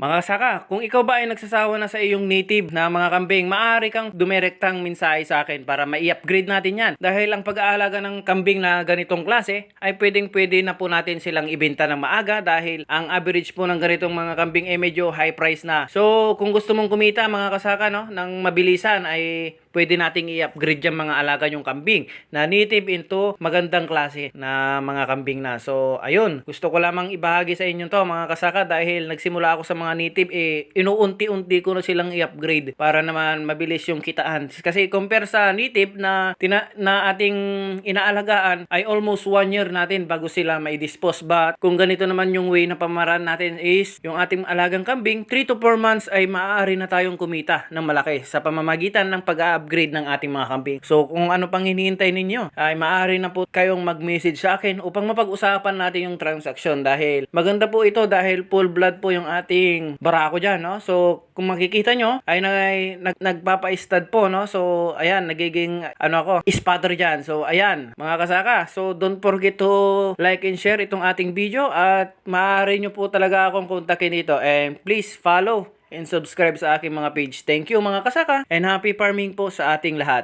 Mga saka, kung ikaw ba ay nagsasawa na sa iyong native na mga kambing, maaari kang dumirektang mensahe sa akin para ma-upgrade natin yan. Dahil ang pag-aalaga ng kambing na ganitong klase ay pwedeng pwede na po natin silang ibenta ng maaga dahil ang average po ng ganitong mga kambing ay medyo high price na. So kung gusto mong kumita mga kasaka no, ng mabilisan ay pwede nating i-upgrade yung mga alaga yung kambing na native into magandang klase na mga kambing na. So, ayun. Gusto ko lamang ibahagi sa inyo to mga kasaka dahil nagsimula ako sa mga native eh inuunti-unti ko na silang i-upgrade para naman mabilis yung kitaan. Kasi compare sa native na tina, na ating inaalagaan ay almost one year natin bago sila may dispose. But kung ganito naman yung way na pamaraan natin is yung ating alagang kambing 3 to 4 months ay maaari na tayong kumita ng malaki sa pamamagitan ng pag-upgrade ng ating mga kambing. So kung ano pang hinihintay ninyo ay maaari na po kayong mag-message sa akin upang mapag-usapan natin yung transaction dahil maganda po ito dahil full blood po yung ating barako dyan, no? So kung makikita nyo ay nag, nag, nagpapa-stud po, no? So ayan, nagiging ano ako, spotter dyan. So ayan, mga kasaka. So don't forget to like and share itong ating video at maaari nyo po talaga akong kontakin dito and please follow and subscribe sa aking mga page. Thank you mga kasaka and happy farming po sa ating lahat.